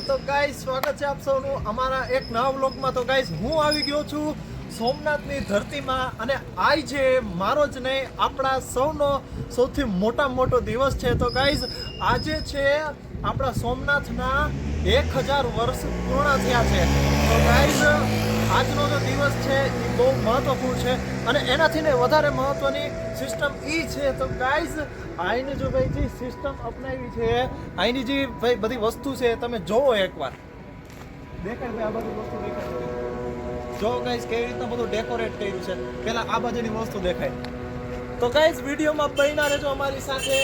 સ્વાગત છે આપ સૌનું અમારા એક નવા વ્લોગમાં. તો ગાઈસ હું આવી ગયો છું સોમનાથની ધરતીમાં અને આજ છે મારો જ નહીં, આપણા સૌનો સૌથી મોટા મોટો દિવસ છે. તો ગાઈસ આજે છે આપણા સોમનાથના એક હજાર વર્ષ પૂર્ણ થયા છે. તો ગાઈઝ આજનો જે દિવસ છે એ બહુ મહત્વપૂર્ણ છે અને એનાથી ને વધારે મહત્વની સિસ્ટમ એ છે. તો ગાઈઝ આઈની જો ભાઈ જે સિસ્ટમ અપનાવી છે. આઈની જે ભાઈ બધી વસ્તુ છે તમે જોવો એકવાર. દેખાય ભાઈ આ બધી વસ્તુ દેખાય જો ગાઈઝ કેવી રીતના બધું ડેકોરેટ કર્યું છે. પહેલાં આ બાજુની વસ્તુ દેખાય. તો ગાઈઝ વિડીયોમાં બન્યા રહેજો અમારી સાથે.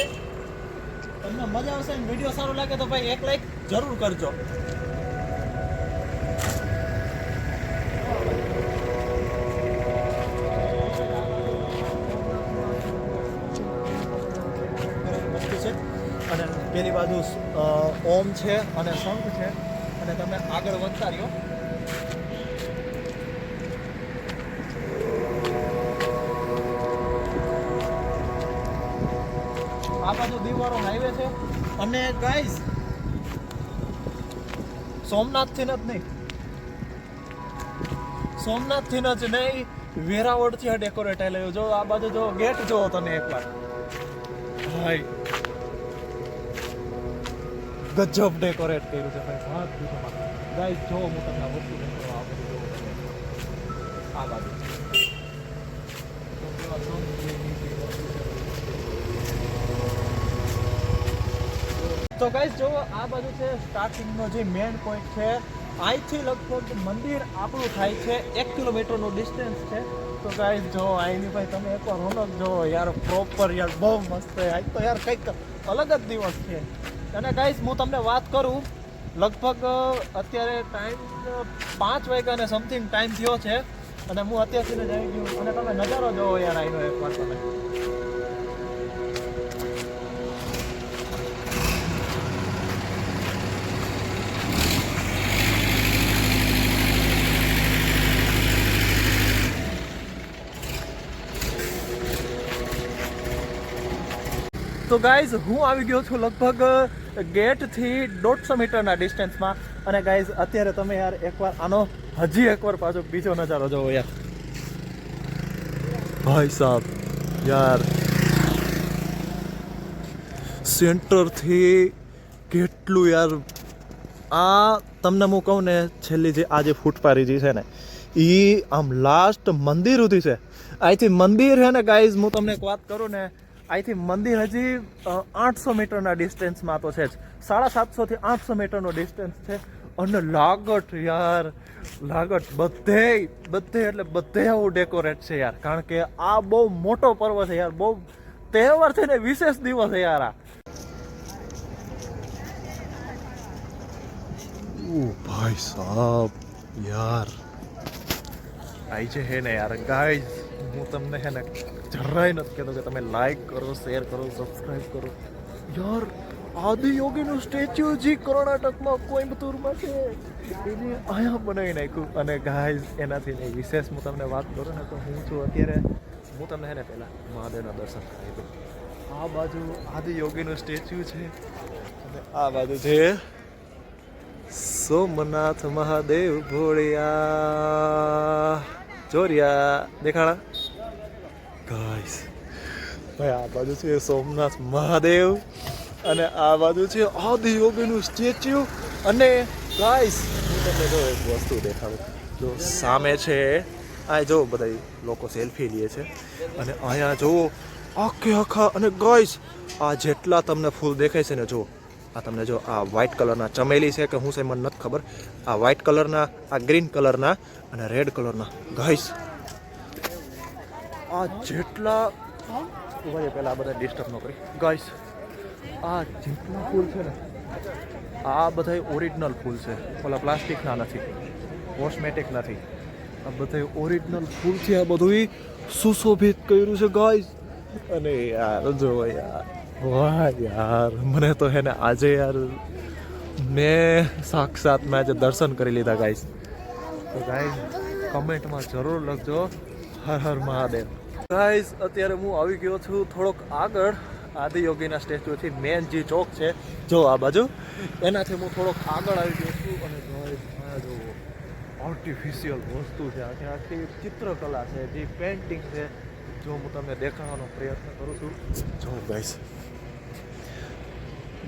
તમને મજા આવશે વીડિયો સારો લાગે તો ભાઈ એક લાઈક જરૂર કરજો. પેલી બાજુ ઓમ છે અને શંખ છે. અને તમે આગળ વધતા રહ્યો આ બાજુ દીવારો હાઈવે છે. અને ગાઈસ સોમનાથથી જ નહીં. સોમનાથથી જ નહીં, વેરાવળથી ડેકોરેટ આવેલો જો આ બાજુ જો ગેટ જોવો તને એકવાર. ભાઈ ગજબ ડેકોરેટ કર્યું છે ભાઈ. વાત પૂછો ગાઈસ જો હું તમને વસ્તુ આ બધું આ બાજુ. તો ગાઈસ જો આ બાજુ છે સ્ટાર્ટિંગનો જે મેઇન પોઈન્ટ છે, અહીંથી લગભગ મંદિર આપણું થાય છે એક કિલોમીટરનું ડિસ્ટન્સ છે. તો ગાઈસ જો અહીંની ભાઈ તમે એકવાર રોનક જો, યાર પ્રોપર યાર બહુ મસ્ત છે. આજ તો યાર કંઈક અલગ જ દિવસ છે. અને ગાઈસ હું તમને વાત કરું, લગભગ અત્યારે ટાઈમ પાંચ વાગ્યાને સમથિંગ ટાઈમ થયો છે, અને હું અત્યારથી જ આવી ગયું અને તમે નજારો જોવો યાર અહીંનો એકવાર તમે. તો ગાઈઝ હું આવી ગયો છું લગભગ ગેટથી દોઢસો મીટરના ડિસ્ટન્સમાં. અને ગાઈઝ અત્યારે તમે યાર એકવાર આનો હજી એકવાર પાછો બીજો નજારો જોવો યાર. ભાઈ સાહેબ યાર. સેન્ટરથી કેટલું યાર, આ તમને હું કહું ને, છેલ્લી જે આ જે ફૂટપારી જે છે ને એ આમ લાસ્ટ મંદિર સુધી છે. અહીંથી મંદિર છે ને ગાઈઝ હું તમને એક વાત કરું ને અહીંથી મંદિર હજી આઠસો મીટરના ડિસ્ટન્સમાં તો છે જ. સાડા સાતસોથી આઠસો મીટરનો ડિસ્ટન્સ છે. અને લાગટ યાર લાગટ બધે બધે એટલે બધે આવું ડેકોરેટ છે યાર. કારણ કે આ બહુ મોટો પર્વ છે યાર. બહુ તહેવાર છે ને વિશેષ દિવસ છે યાર આ. ભાઈ સાહેબ યાર. આઈ છે હે ને યાર ગાઈઝ હું તમને હે ને જરાય નથી કહેતો કે તમે લાઈક કરો શેર કરો સબસ્ક્રાઈબ કરો. યાર આદિયોગીનું સ્ટેચ્યુ જે કર્ણાટકમાં કોઈમ્બતુરમાં છે. એને અહીંયા બનાવી નાખ્યું. અને ગાય એનાથી નહીં, વિશેષ હું તમને વાત કરું ને તો હું છું અત્યારે, હું તમને હે ને પહેલાં મહાદેવના દર્શન કરાવી દઉં. આ બાજુ આદિયોગીનું સ્ટેચ્યુ છે. અને આ બાજુ છે સોમનાથ મહાદેવ ભોળિયા. દેખાડા ગાઈસ ભાઈ, આ બાજુ છે સોમનાથ મહાદેવ અને આ બાજુ છે આદિયોગીનું સ્ટેચ્યુ અને ગાઈસ, હું તમને જો એક વસ્તુ દેખાડું. જો સામે છે, આ જો બધા લોકો સેલ્ફી લે છે અને અહીંયા જુઓ આખે આખા અને ગાઈસ, આ જેટલા તમને ફૂલ દેખાય છે ને જો, આ તમને જો આ વ્હાઇટ કલરના ચમેલી છે કે હું છે મને નથી ખબર. આ વ્હાઇટ કલરના, આ ગ્રીન કલરના અને રેડ કલરના. ગાઈસ, આ જેટલા ઊભા પહેલાં બધા ડિસ્ટર્બ ન કરી ગાઈસ આ જેટલા ફૂલ છે ને, આ બધા ઓરિજિનલ ફૂલ છે. ઓલા પ્લાસ્ટિકના નથી કોસ્મેટિક નથી. આ બધા ઓરિજિનલ છે, આ બધું સુશોભિત કર્યું છે ગાઈસ અને યાર, જો યાર, વાહ યાર, મને તો હે ને આજે યાર મેં સાક્ષાત મેં આજે દર્શન કરી લીધા ગાઈસ તો ગાઈસ કમેન્ટમાં જરૂર લખજો. હર હર મહાદેવ. ગાઈસ અત્યારે હું આવી ગયો છું થોડોક આગળ. આદિયોગીના સ્ટેચ્યુથી મેન જે ચોક છે. જો આ બાજુ. એનાથી હું થોડોક આગળ આવી ગયો છું અને જો આર્ટિફિશિયલ વસ્તુ છે. આખી આખી ચિત્રકલા છે, જે પેઇન્ટિંગ છે. જો હું તમને દેખાડવાનો પ્રયત્ન કરું છું. જો ગાઈસ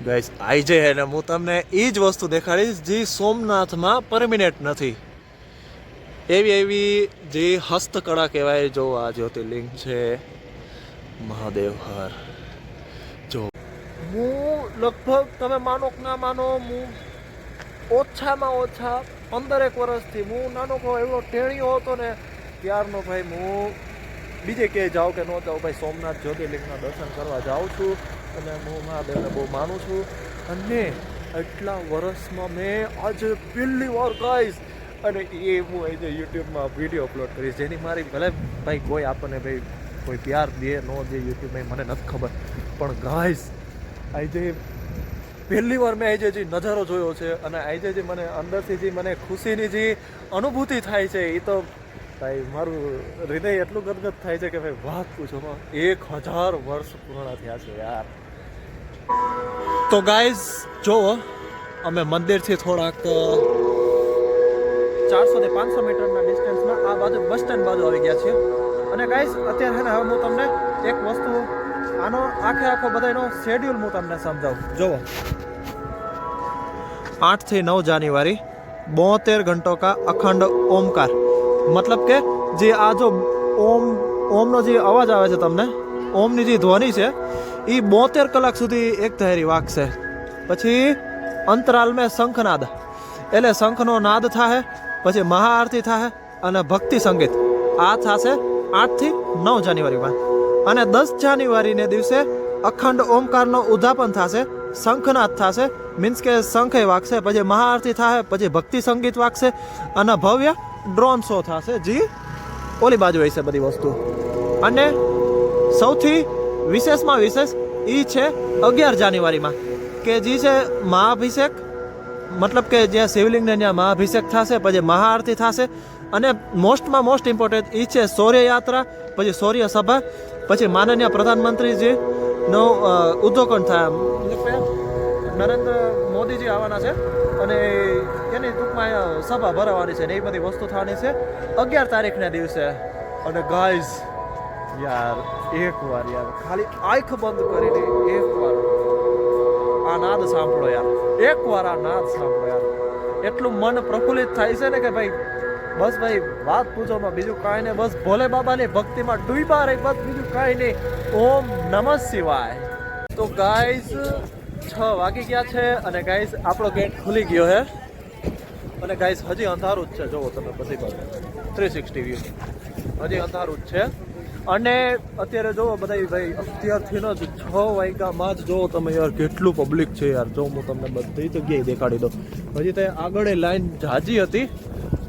ગાઈસ આઈ જે ને, હું તમને એ જ વસ્તુ દેખાડીશ, જે સોમનાથમાં પરમિનેન્ટ નથી. એવી એવી જે હસ્તકળા કહેવાય, જો આ જ્યોતિર્લિંગ છે, મહાદેવ હર જો હું લગભગ, તમે માનો કે ના માનો, હું ઓછામાં ઓછા પંદરેક વર્ષથી, હું નાનો કહો એવો ટેણીયો હતો ને, ત્યારનો ભાઈ હું બીજે ક્યાંય જાઉં કે ન જાઉં, ભાઈ સોમનાથ જ્યોતિર્લિંગના દર્શન કરવા જાઉં છું અને હું મહાદેવને બહુ માનું છું. અને એટલા વર્ષમાં મેં આજે પહેલી વાર ગાઈશ અને એ હું આજે યુટ્યુબમાં વીડિયો અપલોડ કરીશ, જેની મારી ભલે ભાઈ કોઈ આપણને ભાઈ કોઈ પ્યાર દે, ન દે યુટ્યુબમાં મને નથી ખબર. પણ ગાઈસ જે પહેલી વાર મેં આજે જે નજારો જોયો છે અને આજે જે મને અંદરથી જે મને ખુશીની જે અનુભૂતિ થાય છે, એ તો ભાઈ મારું હૃદય એટલું ગદગદ થાય છે કે ભાઈ વાત પૂછો એક હજાર વર્ષ પૂર્ણ થયા છે યાર. તો ગાઈઝ જુઓ અમે મંદિરથી થોડાક ચારસો થી પાંચસો મીટરના ડિસ્ટન્સમાં આ બાજુ બસ સ્ટેન્ડ બાજુ આવી ગયા છે અને ગાઈસ અત્યારે છે ને હવે હું તમને એક વસ્તુ આનો આખે આખો બધાનો શેડ્યુલ હું તમને સમજાવું. જુઓ આઠથી નવ જાન્યુઆરી, બોતેર ઘંટો કા અખંડ ઓમકાર. મતલબ કે જે આ જો ઓમ, ઓમનો જે અવાજ આવે છે તમને, ઓમની જે ધ્વનિ છે એ બોતેર કલાક સુધી એક ધારી વાગશે. પછી અંતરાલ મેં શંખનાદ. એટલે શંખનો નાદ થાહે પછી મહાઆરતી થશે અને ભક્તિ સંગીત. આ થશે આઠથી નવ જાન્યુઆરીમાં. અને દસ જાન્યુઆરીને દિવસે અખંડ ઓમકારનો ઉદ્ધાપન થશે, શંખનાદ થશે મીન્સ કે શંખે વાગશે, પછી મહાઆરતી થશે પછી ભક્તિ સંગીત વાગશે અને ભવ્ય ડ્રોન શો થશે. જે, ઓલી બાજુ હશે બધી વસ્તુ. અને સૌથી વિશેષમાં વિશેષ એ છે અગિયાર જાન્યુઆરીમાં, કે જે છે મહાઅભિષેક મતલબ કે જ્યાં શિવલિંગને ત્યાં મહાભિષેક થશે પછી મહાઆરતી થશે અને મોસ્ટમાં મોસ્ટ ઇમ્પોર્ટન્ટ એ છે શૌર્ય યાત્રા પછી શૌર્ય સભા પછી માનનીય પ્રધાનમંત્રીજીનો અ, થાય નરેન્દ્ર મોદીજી આવવાના છે અને એની ટૂંકમાં સભા ભરાવાની છે ને એ બધી વસ્તુ થવાની છે અગિયાર તારીખના દિવસે. અને ગાઈઝ યાર એક વાર યાર ખાલી આંખ બંધ કરીને એક વાર આ નાદ સાંભળો યાર. એકવાર આ નાદ સાંભળો યાર. એટલું મન પ્રફુલ્લિત થાય છે ને કે ભાઈ, બસ ભાઈ, વાત પૂછોમાં બીજું કાંઈ નહીં, બસ ભોલે બાબાની ભક્તિમાં ડૂબા રહી, બસ બીજું કાંઈ નહીં. ઓમ નમઃ શિવાય. તો ગાઈસ, છ વાગી ગયા છે અને ગાઈઝ આપણો ગેટ ખુલી ગયો છે અને ગાઈસ, હજી અંધારું જ છે. જોવો તમે બધી બાજુ. થ્રી સિક્સટી વ્યૂ હજી અંધારું જ છે. અને અત્યારે જોવો બધા ભાઈ, અત્યારથી જ છ વાગ્યામાં જ જોવો તમે યાર, કેટલું પબ્લિક છે યાર. જો હું તમને બધી જગ્યાએ દેખાડી દઉં. હજી તે આગળ લાઈન જાજી હતી,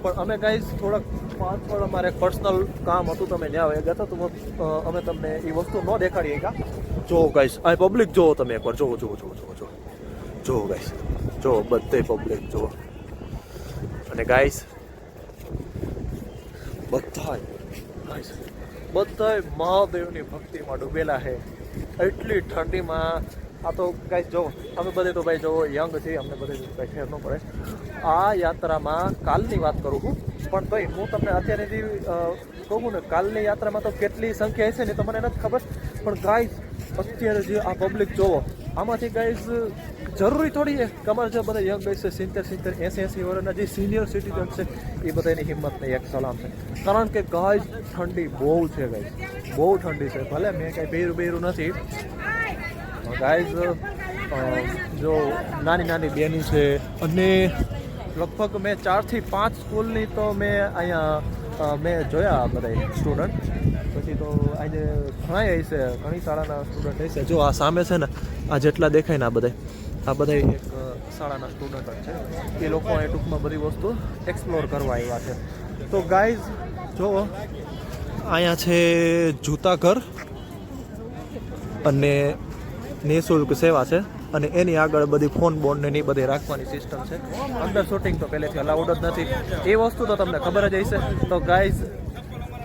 પણ અમે ગાઈઝ થોડાક પાછળ અમારે પર્સનલ કામ હતું, તમે ત્યાં વયા ગયા હતા, તો અમે તમને એ વસ્તુ ન દેખાડીએ કા જો ગાઈસ આ પબ્લિક જોવો તમે એકવાર, જોવો જોવો જોવો જોવો જોવો. જોવો ગાઈસ જોવો બધે પબ્લિક જોવો. અને ગાઈસ બધાય ગાઈઝ બધાય મહાદેવની ભક્તિમાં ડૂબેલા છે. એટલી ઠંડીમાં આ તો કાંઈ જો અમે બધે તો ભાઈ જો યંગ છીએ અમને બધે કાંઈ ફેર ન પડે. આ યાત્રામાં કાલની વાત કરું છું. પણ ભાઈ હું તમને અત્યારે જે કહું ને, કાલની યાત્રામાં તો કેટલી સંખ્યા હશે ને તમને નથી ખબર. પણ ગાય અત્યારે જે આ પબ્લિક જોવો આમાંથી ગાઈઝ જરૂરી થોડી છે કે અમારે જે બધા યંગ ગાઈઝ છે, સિત્તેર સિત્તેર, એસી એસી વર્ષના જે સિનિયર સિટીઝન છે, એ બધાની હિંમત નહીં એક સલામ છે. કારણ કે ગાઈઝ ઠંડી બહુ છે ગાઈઝ બહુ ઠંડી છે. ભલે મેં કાંઈ બેરું બેરું નથી. ગાઈઝ જો નાની નાની બેની છે, અને લગભગ મેં ચારથી પાંચ સ્કૂલની તો મેં અહીંયા મેં જોયા બધા સ્ટુડન્ટ પછી તો આજે ઘણા હશે, ઘણી શાળાના સ્ટુડન્ટ હશે. જો આ સામે છે ને, આ જેટલા દેખાય ને આ બધા આ બધા એક શાળાના સ્ટુડન્ટ છે. એ લોકો એ ટૂંકમાં બધી વસ્તુ એક્સપ્લોર કરવા આવ્યા છે. તો ગાઈઝ જો, અહીંયા છે જૂતા ઘર અને નિઃશુલ્ક સેવા છે અને એની આગળ બધી ફોન બોન ને એ બધી રાખવાની સિસ્ટમ છે. અંદર શૂટિંગ તો પહેલેથી અલાઉડ જ નથી. એ વસ્તુ તો તમને ખબર જ હશે. તો ગાઈઝ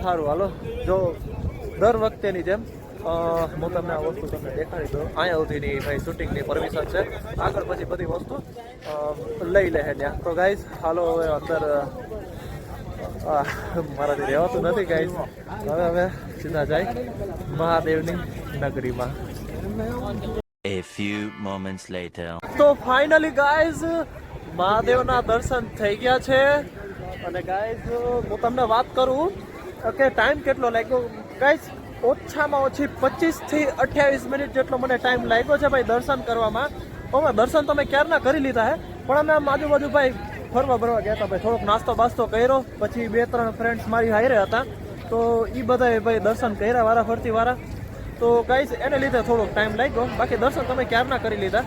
સારું હાલો. જો દર વખતેની જેમ હું તમને આ વસ્તુ તમને દેખાડી દઉં. અહીંયા સુધીની ભાઈ શૂટિંગની પરમિશન છે. આગળ પછી બધી વસ્તુ લઈ લે ત્યાં. તો ગાઈઝ હાલો હવે અંદર મારાથી રહેવાતું નથી ગાઈસ હવે હવે સીધા જાય મહાદેવની નગરીમાં. A few moments later. તો ફાઇનલી ગાઈઝ મહાદેવના દર્શન થઈ ગયા છે. અને ગાઈઝ હું તમને વાત કરું કે ટાઈમ કેટલો લાગ્યો? ગાઈસ ઓછામાં ઓછી પચીસથી અઠ્યાવીસ મિનિટ જેટલો મને ટાઈમ લાગ્યો છે ભાઈ દર્શન કરવામાં. અમે દર્શન તો મેં ક્યારના કરી લીધા હે? પણ અમે આમ આજુબાજુ ભાઈ ફરવા ફરવા ગયા હતા ભાઈ. થોડોક નાસ્તો બાસ્તો કર્યો, પછી બે ત્રણ ફ્રેન્ડ્સ મારી હારે હતા. તો એ બધાએ ભાઈ દર્શન કર્યા વારા ફરતી વારા. તો ગાઈસ એને લીધે થોડોક ટાઈમ લાગ્યો. બાકી દર્શન તમે ક્યારના કરી લીધા?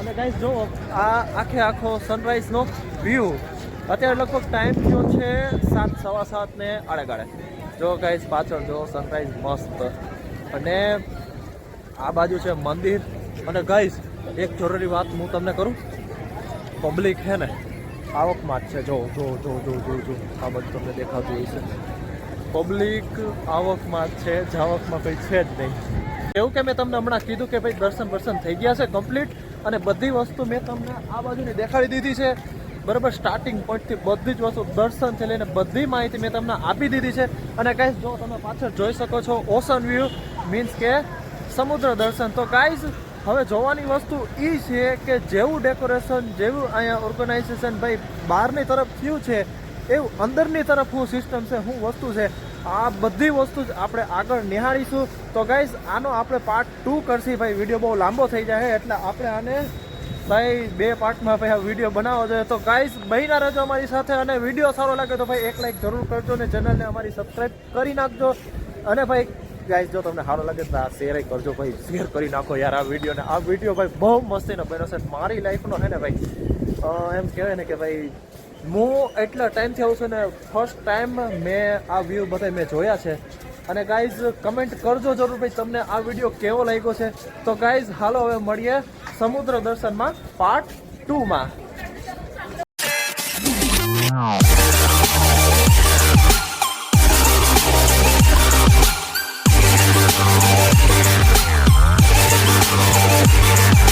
અને ગાઈસ જો આ આખે આખો સનરાઈઝનો વ્યૂ અત્યારે લગભગ ટાઈમ થયો છે સાત, સવા સાત ને આડે જો ગાઈઝ પાછળ જો સનરાઈઝ મસ્ત. અને આ બાજુ છે મંદિર. અને ગાઈઝ એક જરૂરી વાત હું તમને કરું. પબ્લિક છે ને, આવકમાં જ છે. જો જો જો જો જો જો. આ બધું તમને દેખાતું છે પબ્લિક આવકમાં જ છે જાવકમાં કંઈ છે જ નહીં. એવું કે મેં તમને હમણાં કીધું કે ભાઈ દર્શન દર્શન થઈ ગયા છે કમ્પ્લીટ અને બધી વસ્તુ મેં તમને આ બાજુની દેખાડી દીધી છે. બરાબર સ્ટાર્ટિંગ પોઈન્ટથી બધી જ વસ્તુ દર્શનથી લઈને બધી માહિતી મેં તમને આપી દીધી છે. અને ગાઈઝ જો તમે પાછળ જોઈ શકો છો ઓશન વ્યૂ મીન્સ કે સમુદ્ર દર્શન. તો ગાઈઝ હવે જોવાની વસ્તુ એ છે કે જેવું ડેકોરેશન જેવું અહીંયા ઓર્ગેનાઇઝેશન ભાઈ બહારની તરફ થયું છે, એવું અંદરની તરફ હું સિસ્ટમ છે, હું વસ્તુ છે, આ બધી વસ્તુ જ આપણે આગળ નિહાળીશું. તો ગાઈઝ આનો આપણે પાર્ટ ટુ કરશી ભાઈ. વીડિયો બહુ લાંબો થઈ જાય એટલે આપણે આને ભાઈ, બે પાર્ટમાં ભાઈ આ વીડિયો બનાવવો જોઈએ. તો ગાઈસ બહીના રહેજો અમારી સાથે અને વીડિયો સારો લાગે તો ભાઈ એક લાઈક જરૂર કરજો ને ચેનલને અમારી સબસ્ક્રાઈબ કરી નાખજો. અને ભાઈ ગાઈસ જો તમને સારો લાગે તો આ શેર કરજો ભાઈ. શેર કરી નાખો યાર આ વિડીયોને આ વીડિયો ભાઈ બહુ મસ્તીનો બન્યો છે. મારી લાઈફનો છે ને ભાઈ. એમ કહેવાય ને કે ભાઈ, હું એટલા ટાઈમથી આવું છું ને ફર્સ્ટ ટાઈમ મેં આ વ્યૂ બધા મેં જોયા છે. અને ગાઈઝ કમેન્ટ કરજો જરૂર ભાઈ, તમને આ વીડિયો કેવો લાગ્યો છે તો ગાઈઝ હાલો હવે મળીએ સમુદ્ર દર્શનમાં પાર્ટ ટુમાં Yeah.